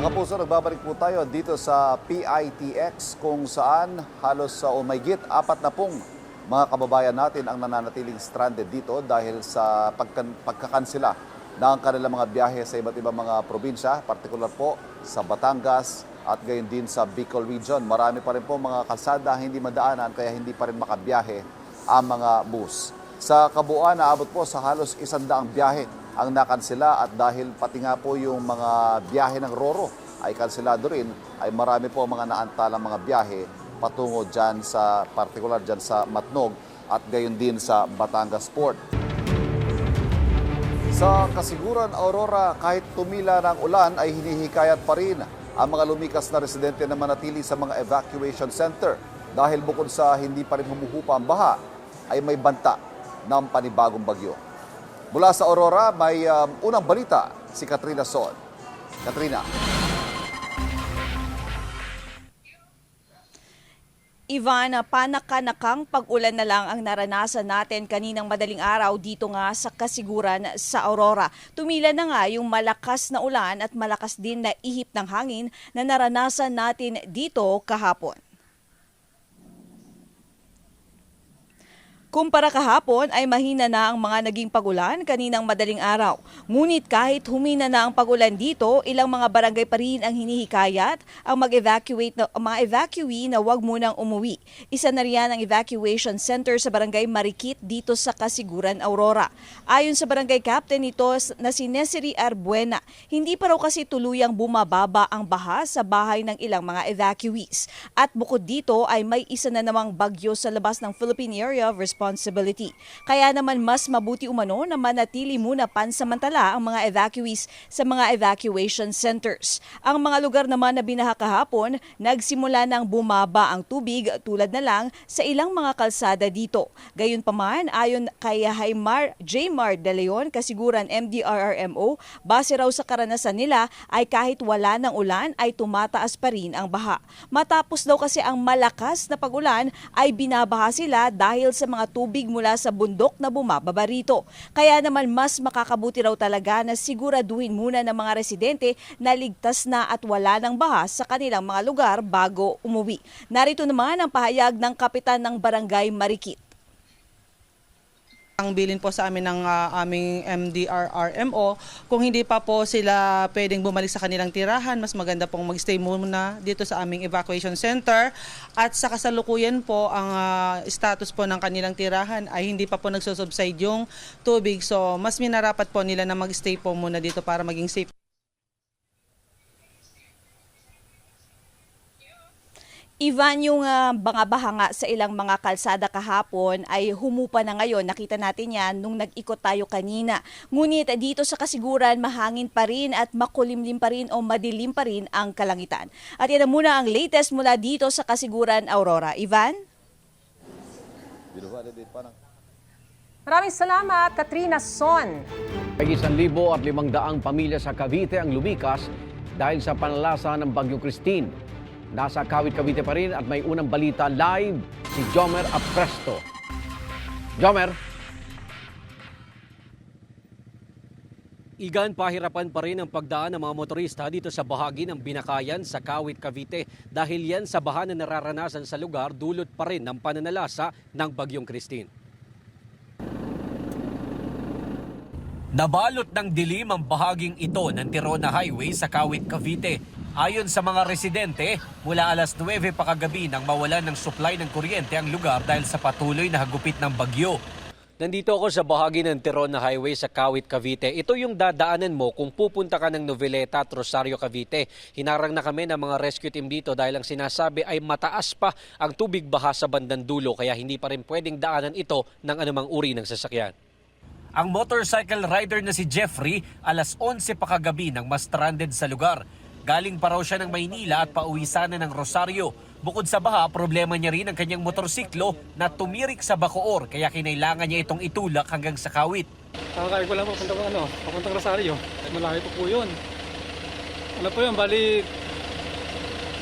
Mga puso, nagbabalik po tayo dito sa PITX kung saan halos sa umaygit apat na pong mga kababayan natin ang nananatiling stranded dito dahil sa pagkan- pagkakansela ng kanilang mga biyahe sa iba't ibang mga probinsya, partikular po sa Batangas at gayon din sa Bicol Region. Marami pa rin po mga kalsada hindi madaanan kaya hindi pa rin makabiyahe ang mga bus. Sa kabuuan, naabot po sa halos isandaang biyahe ang nakansela at dahil pati nga po yung mga biyahe ng Roro ay kanselado rin, ay marami po ang mga naantalang mga biyahe patungo dyan sa, partikular dyan sa Matnog at gayon din sa Batangas Port. Sa kasiguran Aurora, kahit tumila ng ulan ay hinihikayat pa rin ang mga lumikas na residente na manatili sa mga evacuation center dahil bukod sa hindi pa rin humuhupa ang baha, ay may banta ng panibagong bagyo. Mula sa Aurora, may um, unang balita si Katrina Son. Katrina. Ivan, panakanakang pag-ulan na lang ang naranasan natin kaninang madaling araw dito nga sa kasiguran sa Aurora. Tumila na nga yung malakas na ulan at malakas din na ihip ng hangin na naranasan natin dito kahapon. Kumpara kahapon ay mahina na ang mga naging pagulan kaninang madaling araw. Ngunit kahit humina na ang pagulan dito, ilang mga barangay pa rin ang hinihikayat ang mag-evacuate na, mga evacuee na wag munang umuwi. Isa na riyan ang evacuation center sa barangay Marikit dito sa Kasiguran, Aurora. Ayon sa barangay captain nito na si Nesiri Arbuena, hindi pa raw kasi tuluyang bumababa ang baha sa bahay ng ilang mga evacuees. At bukod dito ay may isa na namang bagyo sa labas ng Philippine Area of Responsibility. Kaya naman mas mabuti umano na manatili muna pansamantala ang mga evacuees sa mga evacuation centers. Ang mga lugar naman na binaha kahapon, nagsimula nang bumaba ang tubig tulad na lang sa ilang mga kalsada dito. Gayunpaman, ayon kay Jaimar J. Mar De Leon, kasiguran MDRRMO, base raw sa karanasan nila ay kahit wala ng ulan ay tumataas pa rin ang baha. Matapos daw kasi ang malakas na pagulan ay binabaha sila dahil sa mga tubig mula sa bundok na bumababa rito. Kaya naman mas makakabuti raw talaga na siguraduhin muna ng mga residente na ligtas na at wala ng baha sa kanilang mga lugar bago umuwi. Narito naman ang pahayag ng kapitan ng barangay Marikit. Ang bilin po sa amin ng ah, aming MDRRMO. Kung hindi pa po sila pwedeng bumalik sa kanilang tirahan, mas maganda pong magstay muna dito sa aming evacuation center. At sa kasalukuyan po, ang ah, status po ng kanilang tirahan ay hindi pa po nagsusubside yung tubig. So, mas minarapat po nila na magstay po muna dito para maging safe. Ivan, yung ah, mga baha nga sa ilang mga kalsada kahapon ay humupa na ngayon. Nakita natin yan nung nag-ikot tayo kanina. Ngunit dito sa kasiguran, mahangin pa rin at makulimlim pa rin o madilim pa rin ang kalangitan. At yan na muna ang latest mula dito sa kasiguran Aurora. Ivan? Maraming salamat, Katrina Son. May isang libo at limang daang pamilya sa Cavite ang lumikas dahil sa panalasa ng Bagyo Christine. Nasa Kawit Cavite pa rin at may unang balita live si Jomer Apresto. Jomer, Igan, pahirapan pa rin ang pagdaan ng mga motorista dito sa bahagi ng Binakayan sa Kawit, Cavite dahil yan sa baha na nararanasan sa lugar dulot pa rin ng pananalasa ng Bagyong Christine. Nabalot ng dilim ang bahaging ito ng Tirona Highway sa Kawit, Cavite. Ayon sa mga residente, mula alas 9 pa kagabi nang mawalan ng supply ng kuryente ang lugar dahil sa patuloy na hagupit ng bagyo. Nandito ako sa bahagi ng Tirona Highway sa Kawit, Cavite. Ito yung dadaanan mo kung pupunta ka ng Noveleta at Rosario, Cavite. Hinarang na kami ng mga rescue team dito dahil ang sinasabi ay mataas pa ang tubig baha sa bandang dulo kaya hindi pa rin pwedeng daanan ito ng anumang uri ng sasakyan. Ang motorcycle rider na si Jeffrey, alas 11 pa kagabi nang mas stranded sa lugar. Galing pa raw siya ng Maynila at pauwi sana ng Rosario. Bukod sa baha, problema niya rin ang kanyang motorsiklo na tumirik sa Bacoor kaya kinailangan niya itong itulak hanggang sa Kawit. Kakakain ko lang papunta ko ano, papuntang Rosario. Malayo po po yun. Ano po yun, bali,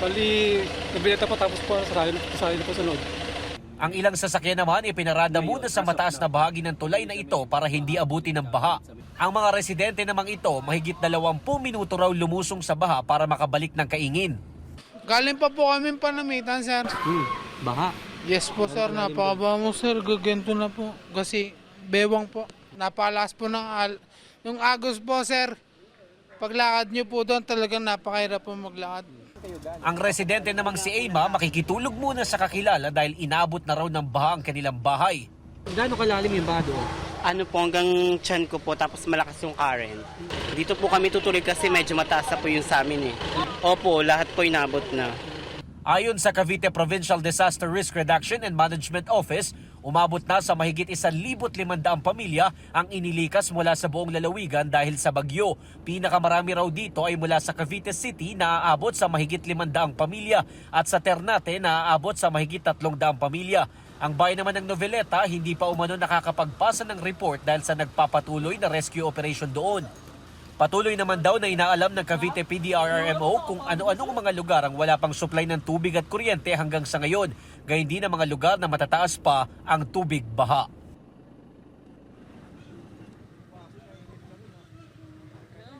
bali, nabileta po tapos po Rosario, Rosario po sunod. Ang ilang sasakyan naman ipinarada muna sa mataas na bahagi ng tulay na ito para hindi abuti ng baha. Ang mga residente namang ito mahigit 20 minuto raw lumusong sa baha para makabalik ng kaingin. Galing pa po kami panamitan, sir. Baha. Yes po, sir. Napakaba mo, sir. Gagento na po. Kasi bewang po. Napalas po ng al... Yung agos po, sir. Paglakad nyo po doon, talagang napakahirap po maglakad. Ang residente namang si Emma makikitulog muna sa kakilala dahil inabot na raw ng baha ang kanilang bahay. Gaano kalalim yung baha doon? ano po hanggang chan ko po tapos malakas yung current. Dito po kami tutuloy kasi medyo mataas na po yung sa amin eh. Opo, lahat po inabot na. Ayon sa Cavite Provincial Disaster Risk Reduction and Management Office, umabot na sa mahigit 1,500 pamilya ang inilikas mula sa buong lalawigan dahil sa bagyo. Pinakamarami raw dito ay mula sa Cavite City na aabot sa mahigit 500 pamilya at sa Ternate na aabot sa mahigit 300 pamilya. Ang bayan naman ng Noveleta hindi pa umano nakakapagpasa ng report dahil sa nagpapatuloy na rescue operation doon. Patuloy naman daw na inaalam ng Cavite PDRRMO kung ano-anong mga lugar ang wala pang supply ng tubig at kuryente hanggang sa ngayon, gayon din ang mga lugar na matataas pa ang tubig baha.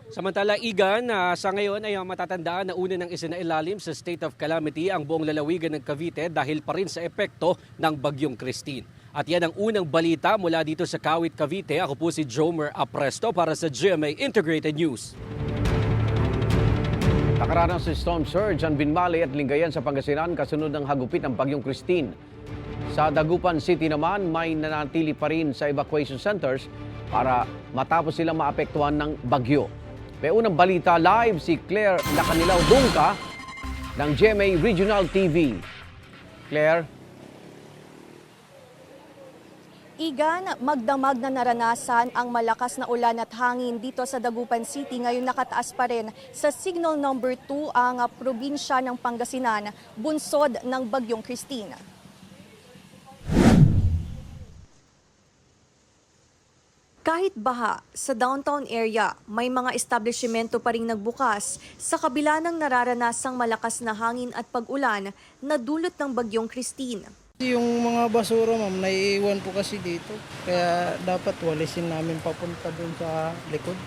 Samantala, Igan, ah, sa ngayon ay ah, matatandaan na una ng isinailalim sa state of calamity ang buong lalawigan ng Cavite dahil pa rin sa epekto ng Bagyong Christine. At yan ang unang balita mula dito sa Kawit, Cavite. Ako po si Jomer Apresto para sa GMA Integrated News. Nakaranas si storm surge ang Binmali at Lingayen sa Pangasinan kasunod ng hagupit ng Bagyong Christine. Sa Dagupan City naman, may nanatili pa rin sa evacuation centers para matapos silang maapektuhan ng bagyo. May unang balita live si Claire Nakanilaw Dungka ng GMA Regional TV. Claire? Igan, magdamag na naranasan ang malakas na ulan at hangin dito sa Dagupan City. Ngayon nakataas pa rin sa signal number 2 ang probinsya ng Pangasinan, bunsod ng Bagyong Christine. Kahit baha, sa downtown area, may mga establishmento pa rin nagbukas sa kabila ng nararanasang malakas na hangin at pag-ulan na dulot ng Bagyong Christine. Yung mga basura, ma'am, naiiwan po kasi dito. Kaya dapat walisin namin papunta dun sa likod.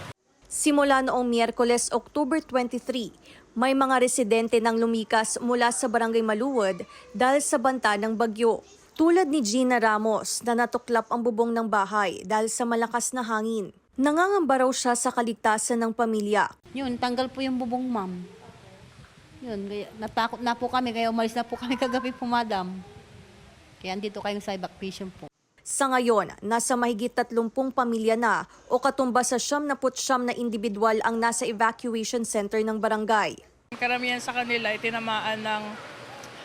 Simula noong Miyerkules, October 23, may mga residente nang lumikas mula sa Barangay Maluwod dahil sa banta ng bagyo. Tulad ni Gina Ramos na natuklap ang bubong ng bahay dahil sa malakas na hangin. Nangangamba raw siya sa kaligtasan ng pamilya. Yun, tanggal po yung bubong, ma'am. Yun, kaya natakot na po kami, kaya umalis na po kami kagabi po, madam. Kaya andito kayong sa evacuation po. Sa ngayon, nasa mahigit 30 pamilya na o katumba sa siyam na putsyam na individual ang nasa evacuation center ng barangay. Karamihan sa kanila ay tinamaan ng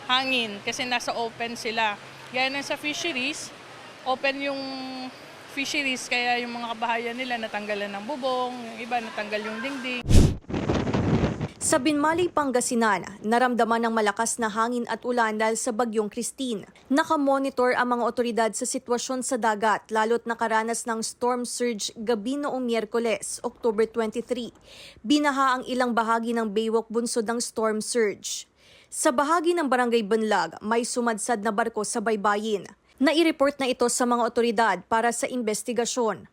hangin kasi nasa open sila. Gaya ng sa fisheries, open yung fisheries kaya yung mga kabahayan nila natanggalan ng bubong, yung iba natanggal yung dingding. Sa Binmali, Pangasinan, naramdaman ng malakas na hangin at ulan dahil sa bagyong Christine. Nakamonitor ang mga otoridad sa sitwasyon sa dagat lalo't nakaranas ng storm surge gabi noong Miyerkules, October 23. Binaha ang ilang bahagi ng Baywalk bunsod ng storm surge. Sa bahagi ng Barangay Banlag, may sumadsad na barko sa baybayin. Nai-report na ito sa mga otoridad para sa investigasyon.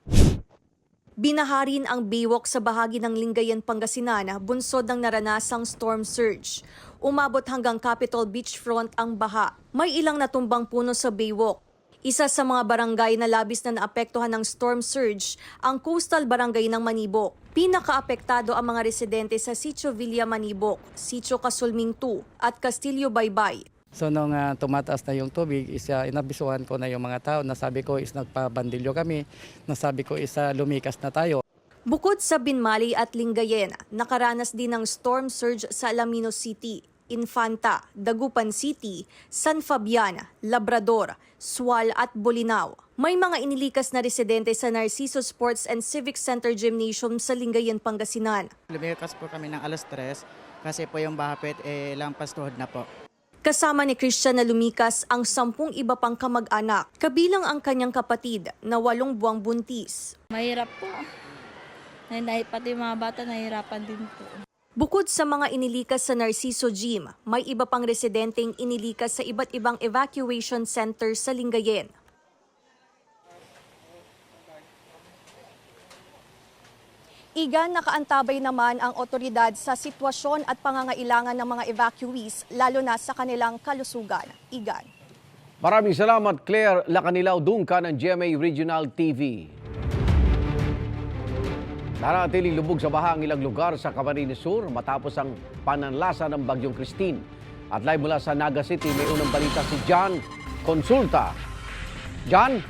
Binaharin ang Baywalk sa bahagi ng Lingayen, Pangasinan, bunsod ng naranasang storm surge. Umabot hanggang Capitol Beachfront ang baha. May ilang natumbang puno sa Baywalk. Isa sa mga barangay na labis na naapektuhan ng storm surge, ang coastal barangay ng Manibok. Pinakaapektado ang mga residente sa Sitio Villa Manibok, Sitio Kasulming 2 at Castillo Baybay. So nung ah, tumataas na yung tubig, isa inabisuhan ko na yung mga tao. Nasabi ko is nagpabandilyo kami. Nasabi ko isa lumikas na tayo. Bukod sa Binmali at Lingayen, nakaranas din ng storm surge sa Alaminos City, Infanta, Dagupan City, San Fabian, Labrador, Sual at Bolinao. May mga inilikas na residente sa Narciso Sports and Civic Center Gymnasium sa Lingayen, Pangasinan. Lumikas po kami ng alas 3 kasi po yung bahapit eh lampas tuhod na po. Kasama ni Christian na lumikas ang sampung iba pang kamag-anak, kabilang ang kanyang kapatid na walong buwang buntis. Mahirap po. Dahil pati mga bata nahihirapan din po. Bukod sa mga inilikas sa Narciso Gym, may iba pang residenteng inilikas sa iba't ibang evacuation center sa Lingayen. Igan, nakaantabay naman ang otoridad sa sitwasyon at pangangailangan ng mga evacuees, lalo na sa kanilang kalusugan. Igan. Maraming salamat Claire Lacanilaw Dungka ng GMA Regional TV. Naratiling lubog sa baha ang ilang lugar sa Camarines Sur matapos ang pananlasa ng Bagyong Christine. At live mula sa Naga City, may unang balita si John Consulta. John?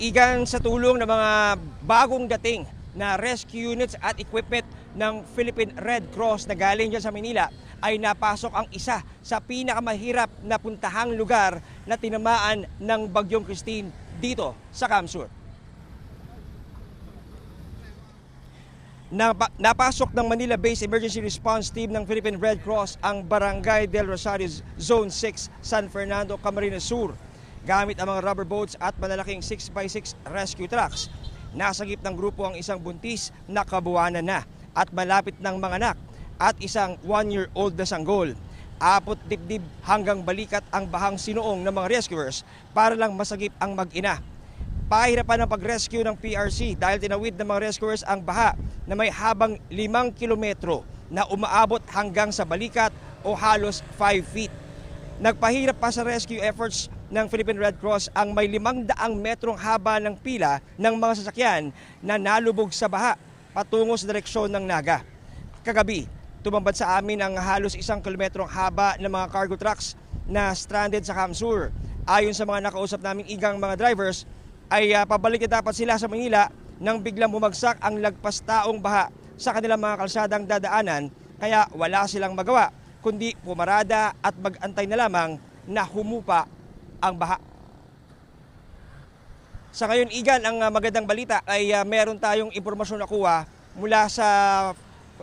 Igan sa tulong ng mga bagong dating na rescue units at equipment ng Philippine Red Cross na galing dyan sa Manila ay napasok ang isa sa pinakamahirap na puntahang lugar na tinamaan ng Bagyong Christine dito sa Kamsur. Napa- napasok ng Manila-based Emergency Response Team ng Philippine Red Cross ang Barangay del Rosario Zone 6, San Fernando, Camarines Sur gamit ang mga rubber boats at malalaking 6x6 rescue trucks. Nasagip ng grupo ang isang buntis na kabuwanan na at malapit ng mga anak at isang one-year-old na sanggol. Apot dibdib hanggang balikat ang bahang sinuong ng mga rescuers para lang masagip ang mag-ina. Pahirapan ang pag-rescue ng PRC dahil tinawid ng mga rescuers ang baha na may habang 5 kilometro na umaabot hanggang sa balikat o halos 5 feet. Nagpahirap pa sa rescue efforts ng Philippine Red Cross ang may 500 metrong haba ng pila ng mga sasakyan na nalubog sa baha patungo sa direksyon ng Naga. Kagabi, tumambad sa amin ang halos isang kilometrong haba ng mga cargo trucks na stranded sa Kamsur. Ayon sa mga nakausap naming igang mga drivers, ay ah, pabalik na dapat sila sa Manila nang biglang bumagsak ang lagpas taong baha sa kanilang mga kalsadang dadaanan kaya wala silang magawa kundi pumarada at magantay na lamang na humupa ang baha. Sa ngayon, Igan, ang ah, magandang balita ay ah, meron tayong impormasyon nakuha mula sa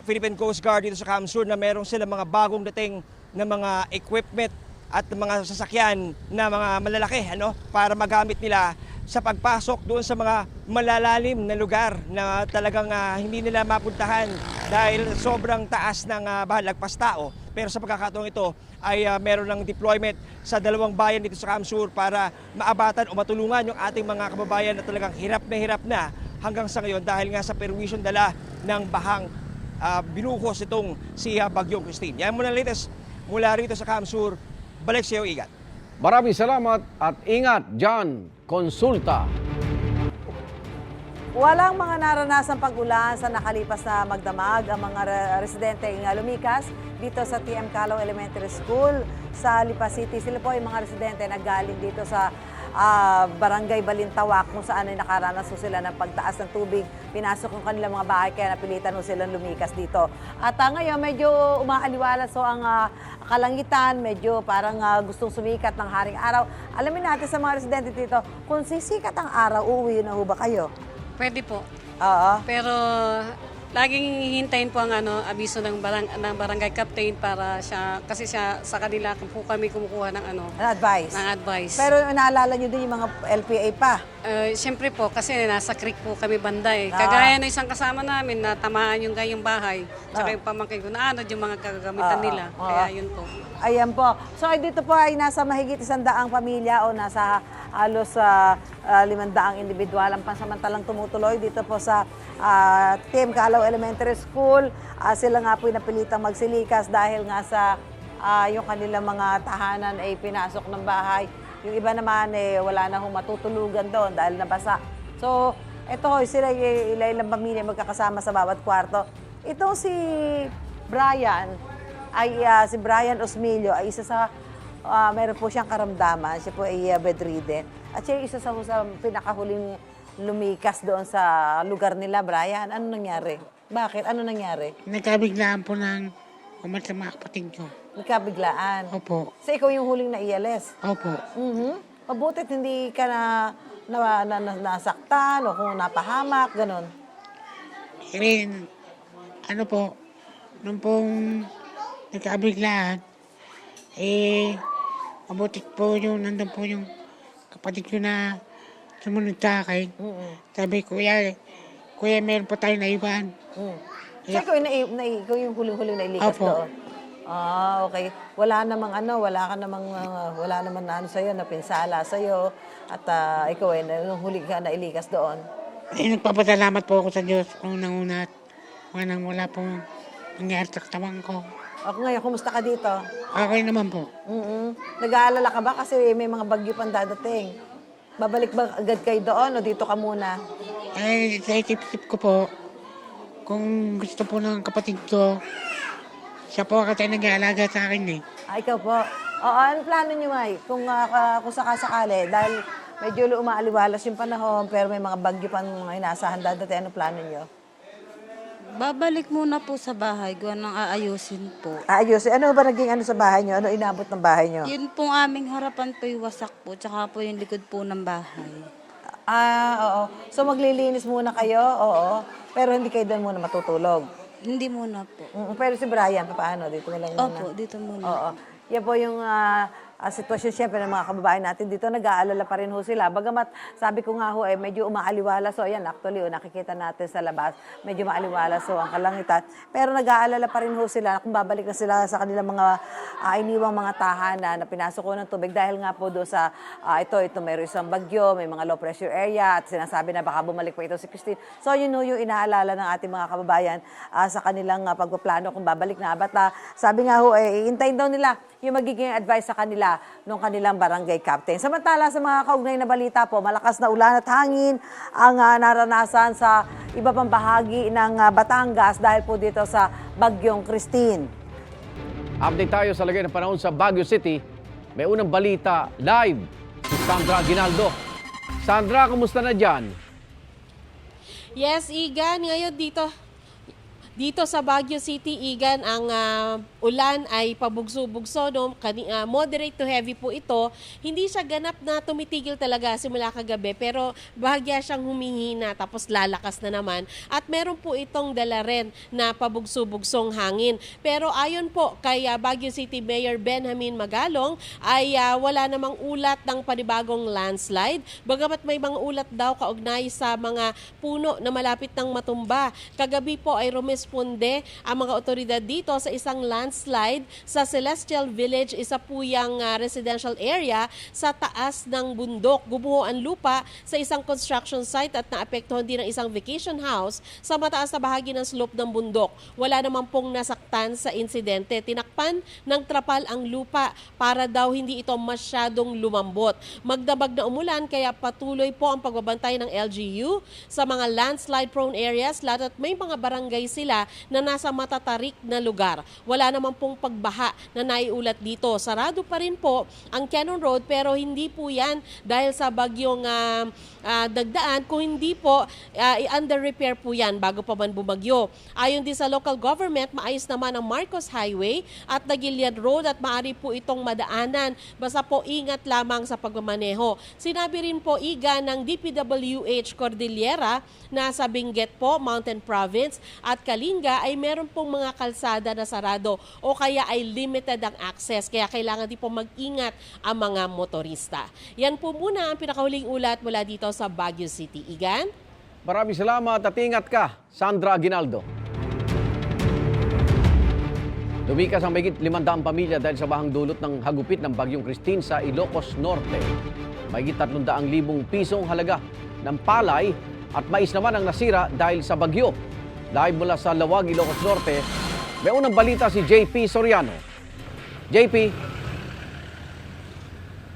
Philippine Coast Guard dito sa Kamsur na meron sila mga bagong dating na mga equipment at mga sasakyan na mga malalaki ano para magamit nila sa pagpasok doon sa mga malalalim na lugar na talagang ah, hindi nila mapuntahan dahil sobrang taas ng uh, bahalagpas tao. Pero sa pagkakataong ito ay ah, meron ng deployment sa dalawang bayan dito sa Kamsur para maabatan o matulungan yung ating mga kababayan na talagang hirap na hirap na hanggang sa ngayon dahil nga sa perwisyon dala ng bahang ah, binuhos itong si ah, Bagyong Christine. Yan muna latest mula rito sa Kamsur. Balik sa iyo, Igat. Maraming salamat at ingat, John Consulta. Walang mga naranasang pag-ulan sa nakalipas na magdamag ang mga re- residente ng lumikas dito sa TM Calo Elementary School sa Lipa City. Sila po ay mga residente na galing dito sa ah, Barangay Balintawak kung saan ay nakaranas sila ng pagtaas ng tubig. Pinasok ang kanilang mga bahay kaya napilitan ho silang lumikas dito. At ah, ngayon medyo umaaliwalas so ang ah, kalangitan, medyo parang ah, gustong sumikat ng haring araw. Alamin natin sa mga residente dito, kung sisikat ang araw, uuwi na ho ba kayo? Pwede po. Oo. Pero laging hintayin po ang ano, abiso ng, barang, ng barangay captain para siya, kasi siya sa kanila po kami kumukuha ng ano, An advice. ng advice. Pero naalala nyo din yung mga LPA pa. Eh, Siyempre po, kasi nasa creek po kami banda eh. Ah. Kagaya ng isang kasama namin na tamaan yung gayong bahay, tsaka Ah. yung pamangkin ko na ano, yung mga kagamitan Ah, nila. ah, Kaya yun po. Ayan po. So ay dito po ay nasa mahigit isang daang pamilya o nasa halos sa limandaang individual ang pansamantalang tumutuloy dito po sa ah, Team Calaw Elementary School. Ah, sila nga po napilitang magsilikas dahil nga sa ah, yung kanilang mga tahanan ay pinasok ng bahay. Yung iba naman eh, wala na hong matutulugan doon dahil nabasa. So, ito sila ilang pamilya magkakasama sa bawat kwarto. Itong si Brian, ay ah, si Brian Osmilio ay isa sa ah, meron po siyang karamdaman. Siya po ay ah, bedridden. At siya isa sa, sa pinakahuling lumikas doon sa lugar nila, Brian. Ano nangyari? Bakit? Ano nangyari? Nagkabiglaan po ng umat sa mga kapatid ko. Nagkabiglaan. Opo. So ikaw yung huling na ialis? Opo. Mhm. Mabutit hindi ka na, na, na, na nasaktan o kung napahamak, ganun. Rin, ano po, nung pong nagkabiglaan, eh, mabuti po yung, nandun po yung kapatid ko na sumunod sa akin. Sabi, kuya, kuya, meron po tayo naiwan. Mm. So, ikaw, na, na, ikaw yung huling-huling na ilikas Opo. doon? Ah, okay. Wala namang ano, wala ka namang, ah, wala naman na ano sa'yo, na pinsala sa'yo. At ah, ikaw eh, nung huli ka na ilikas doon. Eh, nagpapasalamat po ako sa Diyos kung nanguna at mga nang wala po nangyari sa katawan ko. Ako ngayon, kumusta ka dito? Okay naman po. mm Nag-aalala ka ba kasi may mga bagyo pang dadating? Babalik ba agad kayo doon o dito ka muna? Eh, sa isip-isip ko po, kung gusto po ng kapatid ko, siya po kasi nag-aalaga sa akin eh. Ah, ikaw po. Oo, ano plano niyo, May? Kung, uh, kung sakasakali, dahil medyo umaaliwalas yung panahon, pero may mga bagyo pang mga inaasahan dadating, ano plano niyo? Babalik muna po sa bahay, gawa ng aayusin po. Ayos. Ano ba naging ano sa bahay niyo? Ano inabot ng bahay niyo? Yun pong aming harapan po yung wasak po, tsaka po yung likod po ng bahay. Ah, oo. So maglilinis muna kayo, oo. Pero hindi kayo doon muna matutulog. Hindi muna po. Mm, pero si Brian, paano? Dito na lang muna. Opo, dito muna. Oo. Yan po yung ah, ah, sitwasyon siyempre ng mga kababayan natin dito. Nag-aalala pa rin ho sila. Bagamat sabi ko nga ho, eh, medyo umaaliwala. So ayan, actually, oh, nakikita natin sa labas, medyo maaliwala so ang kalangitan. Pero nag-aalala pa rin ho sila kung babalik na sila sa kanilang mga ah, iniwang mga tahanan na pinasok ko ng tubig dahil nga po do sa ah, ito, ito mayroon isang bagyo, may mga low pressure area at sinasabi na baka bumalik pa ito si Christine. So yun ho yung inaalala ng ating mga kababayan ah, sa kanilang uh, pagpaplano kung babalik na. But ah, sabi nga ho, eh, hintayin daw nila yung magiging advice sa kanila nung kanilang barangay captain. Samantala sa mga kaugnay na balita po, malakas na ulan at hangin ang ah, naranasan sa iba pang bahagi ng ah, Batangas dahil po dito sa Bagyong Christine. Update tayo sa lagay ng panahon sa Baguio City. May unang balita live si Sandra Aguinaldo. Sandra, kumusta na dyan? Yes, Igan, ngayon dito dito sa Baguio City, Igan, ang ah, ulan ay pabugso-bugso, no? Ah, moderate to heavy po ito. Hindi siya ganap na tumitigil talaga simula kagabi, pero bahagya siyang humihina tapos lalakas na naman. At meron po itong dala rin na pabugso-bugsong hangin. Pero ayon po kay ah, Baguio City Mayor Benjamin Magalong, ay ah, wala namang ulat ng panibagong landslide. Bagamat may mga ulat daw kaugnay sa mga puno na malapit ng matumba. Kagabi po ay rumisponde ang mga otoridad dito sa isang landslide sa Celestial Village, isa po yung ah, residential area sa taas ng bundok. Gumuho ang lupa sa isang construction site at naapektuhan din ang isang vacation house sa mataas na bahagi ng slope ng bundok. Wala naman pong nasaktan sa insidente. Tinakpan ng trapal ang lupa para daw hindi ito masyadong lumambot. Magdamag na umulan kaya patuloy po ang pagbabantay ng LGU sa mga landslide prone areas at may mga barangay sila na nasa matatarik na lugar. Wala naman pong pagbaha na naiulat dito. Sarado pa rin po ang Cannon Road pero hindi po yan dahil sa bagyong ah, ah, dagdaan. Kung hindi po, ah, i-under repair po yan bago pa man bumagyo. Ayon din sa local government, maayos naman ang Marcos Highway at Nagilian Road at maaari po itong madaanan. Basta po ingat lamang sa pagmamaneho. Sinabi rin po iga ng DPWH Cordillera na sa Benguet po, Mountain Province at Kalinga ay meron pong mga kalsada na sarado o kaya ay limited ang access. Kaya kailangan din po mag-ingat ang mga motorista. Yan po muna ang pinakahuling ulat mula dito sa Baguio City. Igan? Maraming salamat at ingat ka, Sandra Aguinaldo. Lumikas ang mahigit 500 pamilya dahil sa bahang dulot ng hagupit ng Bagyong Christine sa Ilocos Norte. Mahigit 300,000 pisong halaga ng palay at mais naman ang nasira dahil sa bagyo. Live mula sa Lawag, Ilocos Norte, may unang balita si JP Soriano. JP,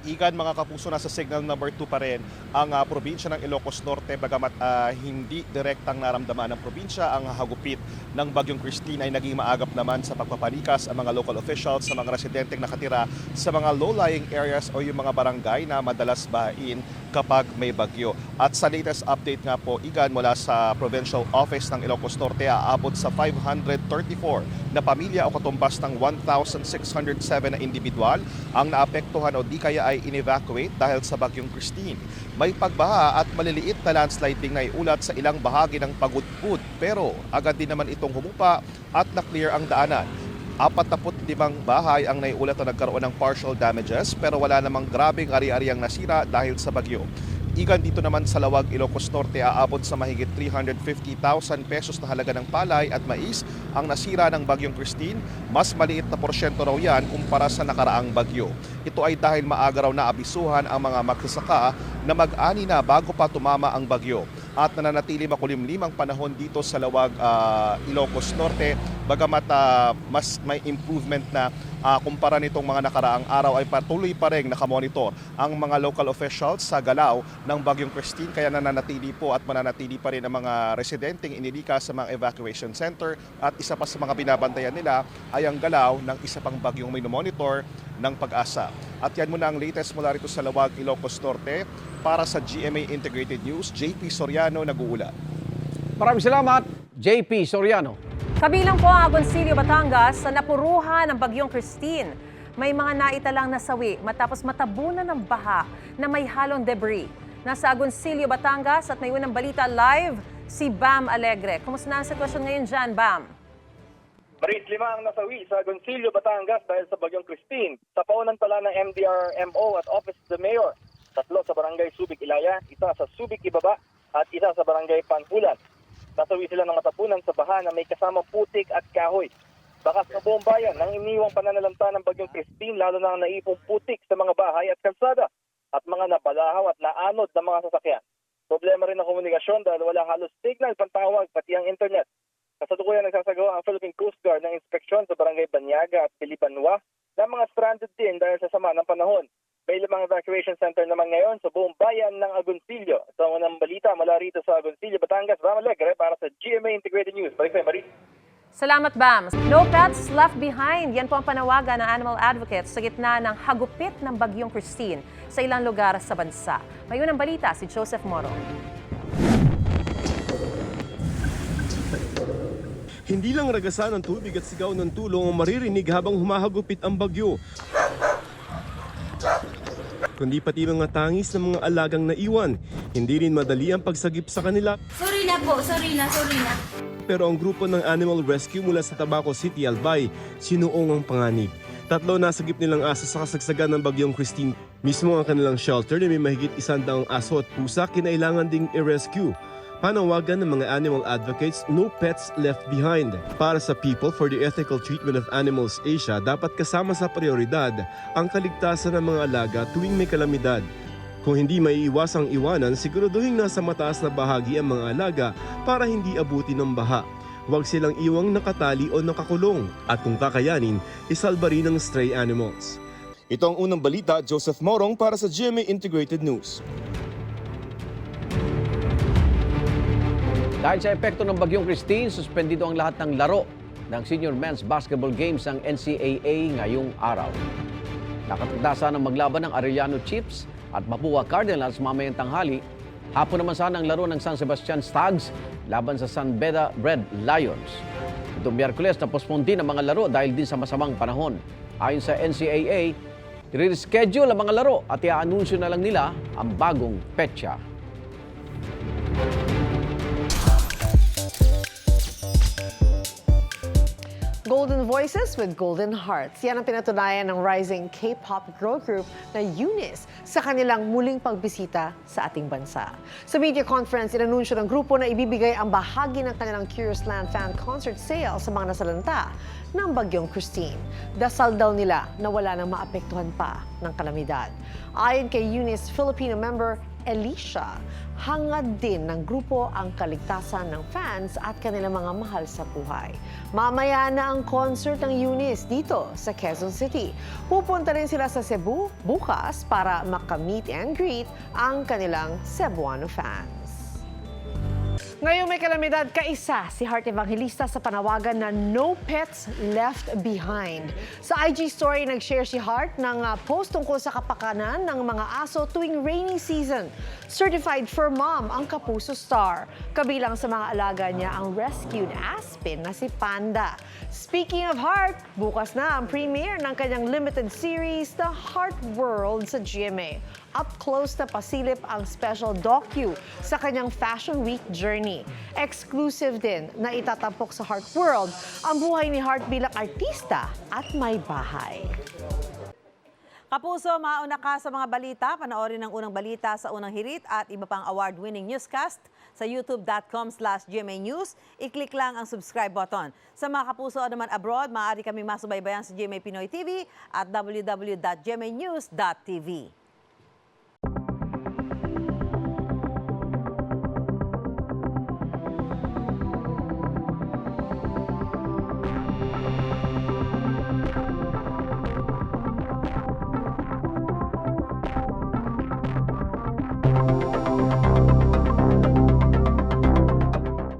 Igan mga kapuso nasa signal number 2 pa rin ang ah, probinsya ng Ilocos Norte bagamat ah, hindi direktang naramdaman ng probinsya ang hagupit ng Bagyong Christine ay naging maagap naman sa pagpapalikas ang mga local officials sa mga residenteng nakatira sa mga low-lying areas o yung mga barangay na madalas bahain kapag may bagyo. At sa latest update nga po, Igan mula sa Provincial Office ng Ilocos Norte aabot sa 534 na pamilya o katumbas ng 1,607 na individual ang naapektuhan o di kaya ay in-evacuate dahil sa bagyong Christine. May pagbaha at maliliit na landsliding na iulat sa ilang bahagi ng Pagudpud pero agad din naman itong humupa at na-clear ang daanan. 45 bahay ang naiulat na nagkaroon ng partial damages pero wala namang grabeng ari-ariang nasira dahil sa bagyo. Igan dito naman sa Lawag, Ilocos Norte aabot sa mahigit 350,000 pesos na halaga ng palay at mais ang nasira ng bagyong Christine. Mas maliit na porsyento raw yan kumpara sa nakaraang bagyo. Ito ay dahil maaga raw na abisuhan ang mga magsasaka na mag-ani na bago pa tumama ang bagyo at nananatili makulimlim ang panahon dito sa Lawag, ah, Ilocos Norte bagamat ah, mas may improvement na ah, kumpara nitong mga nakaraang araw ay patuloy pa rin nakamonitor ang mga local officials sa galaw ng Bagyong Christine kaya nananatili po at mananatili pa rin ang mga residenteng inilika sa mga evacuation center at isa pa sa mga binabantayan nila ay ang galaw ng isa pang bagyong minomonitor ng pag-asa. At yan muna ang latest mula rito sa Lawag, Ilocos Norte para sa GMA Integrated News, JP Soriano nag-uula. Maraming salamat, JP Soriano. Kabilang po ang Agoncillo, Batangas sa napuruhan ng bagyong Christine. May mga naitalang nasawi matapos matabunan ng baha na may halong debris. Nasa Agoncillo, Batangas at may unang balita live si Bam Alegre. Kumusta na ang sitwasyon ngayon dyan, Bam? Maris, lima ang nasawi sa Goncillo, Batangas dahil sa bagyong Christine. Sa paunan pala ng MDRMO at Office of the Mayor. Tatlo sa Barangay Subic, Ilaya, isa sa Subic, Ibaba at isa sa Barangay Panpulan. Nasawi sila ng matapunan sa baha na may kasamang putik at kahoy. Bakas na buong bayan ng iniwang pananalanta ng bagyong Christine lalo na ang naipong putik sa mga bahay at kalsada at mga nabalahaw at naanod ng mga sasakyan. Problema rin ang komunikasyon dahil wala halos signal, pantawag, pati ang internet. Kasalukuyan nagsasagawa ang Philippine Coast Guard ng inspeksyon sa Barangay Banyaga at Pilipanwa na mga stranded din dahil sa sama ng panahon. May limang evacuation center naman ngayon sa buong bayan ng Agoncillo. Sa unang balita mula rito sa Agoncillo, Batangas, Ram Alegre para sa GMA Integrated News. Balik sa'yo, Maris. Salamat, Bam. No pets left behind. Yan po ang panawagan ng animal advocates sa gitna ng hagupit ng bagyong Christine sa ilang lugar sa bansa. May unang balita si Joseph Moro. Hindi lang ragasan ng tubig at sigaw ng tulong ang maririnig habang humahagupit ang bagyo. Kundi pati mga tangis ng mga alagang naiwan. Hindi rin madali ang pagsagip sa kanila. Sorry na po, sorry na, sorry na. Pero ang grupo ng Animal Rescue mula sa Tabaco City, Albay, sinuong ang panganib. Tatlo nasagip nilang aso sa kasagsagan ng bagyong Christine. Mismo ang kanilang shelter na may mahigit isandaang aso at pusa kinailangan ding i-rescue. Panawagan ng mga animal advocates, no pets left behind. Para sa People for the Ethical Treatment of Animals Asia, dapat kasama sa prioridad ang kaligtasan ng mga alaga tuwing may kalamidad. Kung hindi maiiwasang iwanan, siguraduhin nasa mataas na bahagi ang mga alaga para hindi abuti ng baha. Huwag silang iwang nakatali o nakakulong at kung kakayanin, isalba rin ng stray animals. Ito ang unang balita, Joseph Morong para sa GMA Integrated News. Dahil sa epekto ng bagyong Christine, suspendido ang lahat ng laro ng Senior Men's Basketball Games ng NCAA ngayong araw. Nakatagdasa ng maglaban ng Arellano Chiefs at Mapua Cardinals mamayang tanghali. Hapon naman sana ang laro ng San Sebastian Stags laban sa San Beda Red Lions. Itong Miyerkules na postpone din ang mga laro dahil din sa masamang panahon. Ayon sa NCAA, i-reschedule ang mga laro at i-anunsyo na lang nila ang bagong petsa. Golden Voices with Golden Hearts. Yan ang pinatunayan ng rising K-pop girl group na Eunice sa kanilang muling pagbisita sa ating bansa. Sa media conference, inanunsyo ng grupo na ibibigay ang bahagi ng kanilang Curious Land fan concert sale sa mga nasalanta ng Bagyong Christine. Dasal daw nila na wala nang maapektuhan pa ng kalamidad. Ayon kay Eunice Filipino member Alicia, hangad din ng grupo ang kaligtasan ng fans at kanilang mga mahal sa buhay. Mamaya na ang concert ng Eunice dito sa Quezon City. Pupunta rin sila sa Cebu bukas para makamit and greet ang kanilang Cebuano fans. Ngayong may kalamidad, kaisa si Heart Evangelista sa panawagan na no pets left behind. Sa IG story, nag-share si Heart ng uh, post tungkol sa kapakanan ng mga aso tuwing rainy season. Certified for mom ang Kapuso Star. Kabilang sa mga alaga niya ang rescued Aspen na si Panda. Speaking of Heart, bukas na ang premiere ng kanyang limited series, The Heart World sa GMA. Up close na pasilip ang special docu sa kanyang Fashion Week journey. Exclusive din na itatampok sa Heart World ang buhay ni Heart bilang artista at may bahay. Kapuso, mauna ka sa mga balita. Panoorin ang unang balita sa unang hirit at iba pang award-winning newscast sa youtube.com slash GMA News. I-click lang ang subscribe button. Sa mga kapuso naman abroad, maaari kaming masubaybayan sa GMA Pinoy TV at www.gmanews.tv.